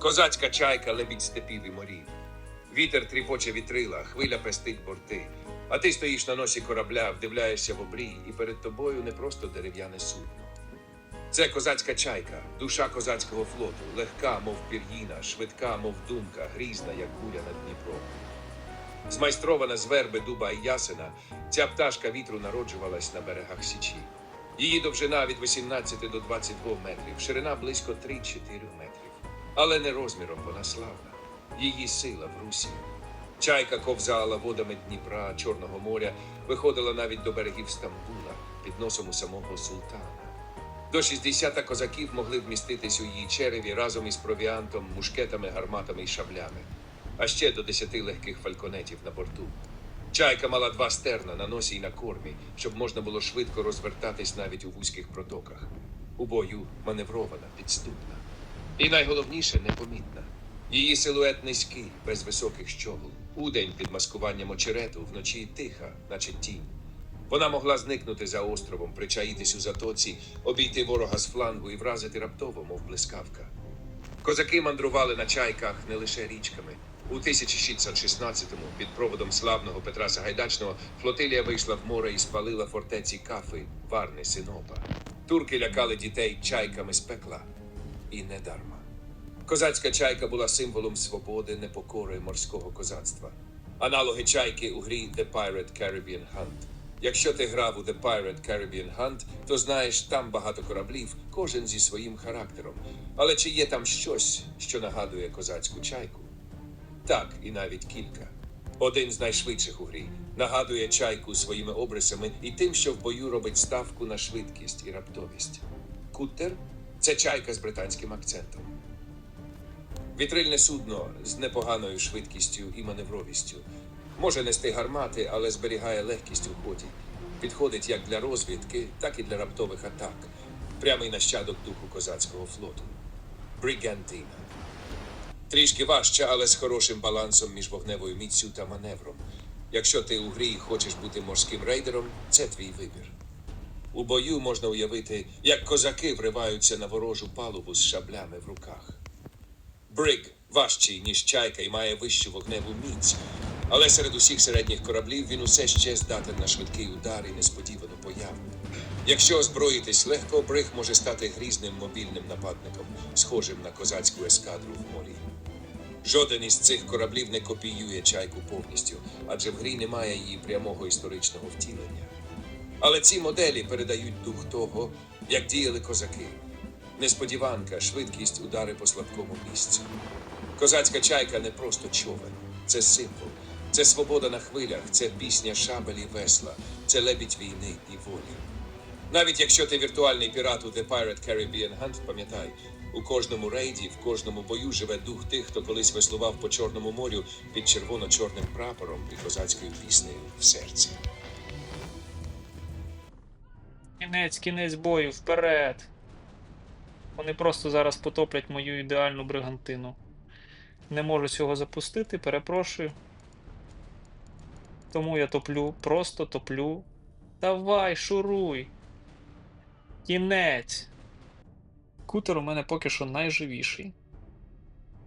Козацька чайка лебідь степів і морів. Вітер тріпоче вітрила, хвиля пестить борти. А ти стоїш на носі корабля, вдивляєшся в обрій, і перед тобою не просто дерев'яне судно. Це козацька чайка, душа козацького флоту, легка, мов пір'їна, швидка, мов думка, грізна, як буря над Дніпром. Змайстрована з верби, дуба і ясена, ця пташка вітру народжувалась на берегах Січі. Її довжина від 18 до 22 метрів, ширина близько 3-4 метрів. Але не розміром вона славна. Її сила в русі. Чайка ковзала водами Дніпра, Чорного моря, виходила навіть до берегів Стамбула під носом у самого султана. До 60 козаків могли вміститись у її череві разом із провіантом, мушкетами, гарматами і шаблями, а ще до 10 легких фальконетів на борту. Чайка мала два стерна на носі і на кормі, щоб можна було швидко розвертатись навіть у вузьких протоках. У бою маневрована, підступна. І найголовніше непомітна. Її силует низький, без високих щогл. Удень під маскуванням очерету, вночі тиха, наче тінь. Вона могла зникнути за островом, причаїтись у затоці, обійти ворога з флангу і вразити раптово, мов блискавка. Козаки мандрували на чайках не лише річками. У 1616-му під проводом славного Петра Сагайдачного флотилія вийшла в море і спалила фортеці Кафи, Варни, Синопа. Турки лякали дітей чайками з пекла. І не дарма. Козацька чайка була символом свободи, непокори морського козацтва. Аналоги чайки у грі The Pirate Caribbean Hunt. Якщо ти грав у The Pirate Caribbean Hunt, то знаєш, там багато кораблів, кожен зі своїм характером. Але чи є там щось, що нагадує козацьку чайку? Так, і навіть кілька. Один з найшвидших у грі нагадує чайку своїми обрисами і тим, що в бою робить ставку на швидкість і раптовість. Куттер це чайка з британським акцентом. Вітрильне судно з непоганою швидкістю і маневровістю. Може нести гармати, але зберігає легкість у ході. Підходить як для розвідки, так і для раптових атак. Прямий нащадок духу козацького флоту. Бригантина. Трішки важча, але з хорошим балансом між вогневою міцю та маневром. Якщо ти у грі хочеш бути морським рейдером, це твій вибір. У бою можна уявити, як козаки вриваються на ворожу палубу з шаблями в руках. Бриг важчий, ніж чайка, і має вищу вогневу міць. Але серед усіх середніх кораблів він усе ще здатен на швидкий удар і несподівану появу. Якщо озброїтись легко, бриг може стати грізним мобільним нападником, схожим на козацьку ескадру в морі. Жоден із цих кораблів не копіює чайку повністю, адже в грі немає її прямого історичного втілення. Але ці моделі передають дух того, як діяли козаки. Несподіванка, швидкість, удари по слабкому місцю. Козацька чайка не просто човен, це символ, це свобода на хвилях, це пісня шабель і весла, це лебідь війни і волі. Навіть якщо ти віртуальний пірат у The Pirate Caribbean Hunt, пам'ятай, у кожному рейді, в кожному бою живе дух тих, хто колись веслував по Чорному морю під червоно-чорним прапором і козацькою піснею в серці. Кінець, кінець бою, вперед. Вони просто зараз потоплять мою ідеальну бригантину. Не можу цього запустити, перепрошую. Тому я топлю, просто топлю. Давай, шуруй. Кінець. Кутер у мене поки що найживіший.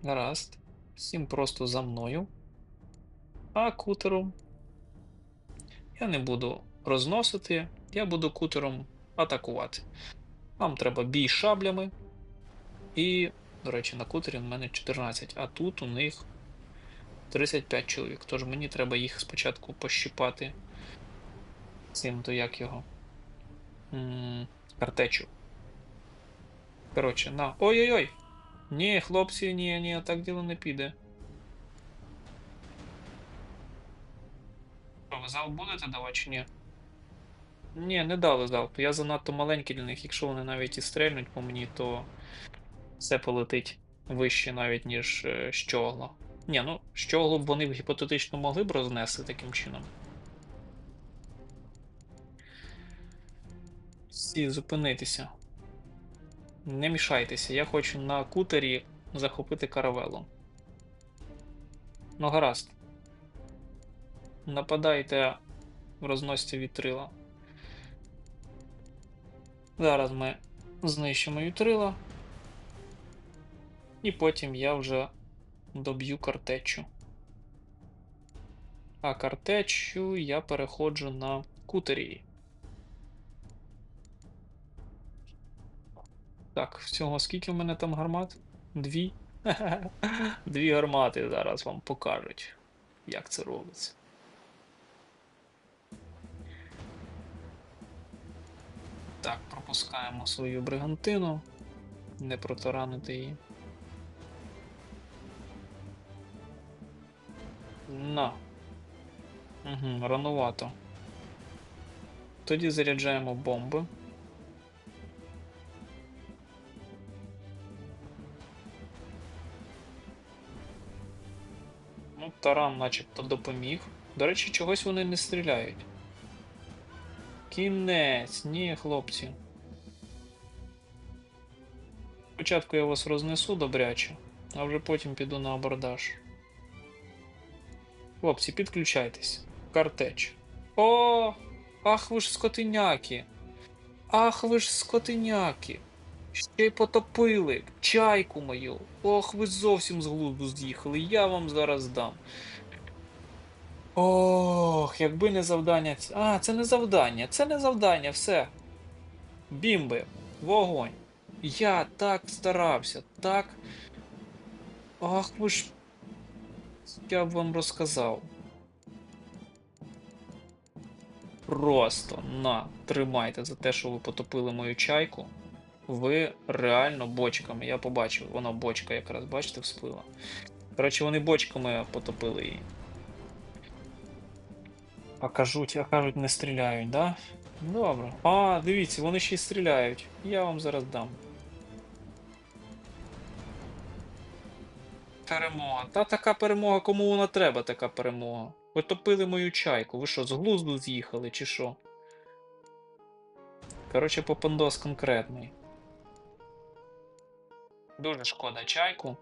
Гаразд. Всім просто за мною. А кутером я не буду розносити, я буду кутером атакувати. Нам треба бій шаблями. І, до речі, на кутері в мене 14, а тут у них 35 чоловік. Тож мені треба їх спочатку пощипати цим, то як його. М, Картечу. Коротше, на. Ой-ой-ой! Ні, хлопці, ні, ні, так діло не піде. Що, ви зал будете давати чи ні? Ні, не дали залп. Я занадто маленький для них. Якщо вони навіть і стрельнуть по мені, то все полетить вище навіть, ніж е, щогло. Ні, ну щогло б вони гіпотетично могли б рознести таким чином. Всі зупинитися. Не мішайтеся, я хочу на кутері захопити каравелу. Ну, гаразд. Нападайте в розносці вітрила. Зараз ми знищимо вітрила. І потім я вже доб'ю картечу. А картечу я переходжу на кутері. Так, всього скільки в мене там гармат? Дві? Дві гармати зараз вам покажуть, як це робиться. Так, пропускаємо свою бригантину. Не протаранити її. На. Угу, ранувато. Тоді заряджаємо бомби. Ну, таран начебто допоміг. До речі, чогось вони не стріляють. Кінець, ні, хлопці. Спочатку я вас рознесу добряче, а вже потім піду на абордаж. Хлопці, підключайтесь. Картеч. О! Ах ви ж скотиняки! Ах ви ж скотиняки! Ще й потопили чайку мою. Ох, ви зовсім з глузду з'їхали. Я вам зараз дам. Ох, якби не завдання. А, це не завдання, це не завдання, все. Бімби, вогонь. Я так старався, так. Ах, ви ж. Я б вам розказав. Просто на, тримайте за те, що ви потопили мою чайку. Ви реально бочками. Я побачив, вона бочка якраз, бачите, всплила. Коротше, вони бочками потопили її. А кажуть, а кажуть, не стріляють, да? Добре. А, дивіться, вони ще й стріляють. Я вам зараз дам. Перемога. Та така перемога, кому вона треба, така перемога. Ви топили мою чайку. Ви що, з глузду з'їхали, чи що? Коротше, попандос конкретний. Дуже шкода чайку.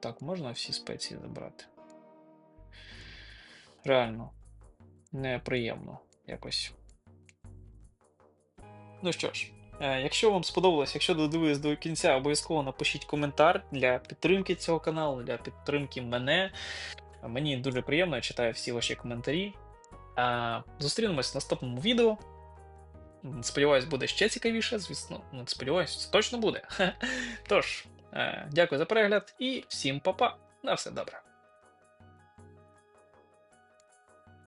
Так, можна всі спеції забрати? Реально. Неприємно якось. Ну що ж, е, якщо вам сподобалось, якщо додивились до кінця, обов'язково напишіть коментар для підтримки цього каналу, для підтримки мене. Мені дуже приємно, я читаю всі ваші коментарі. Зустрінемось в наступному відео. Сподіваюсь, буде ще цікавіше, звісно. Ну, сподіваюсь, це точно буде. Тож, е, дякую за перегляд і всім па-па. На все добре.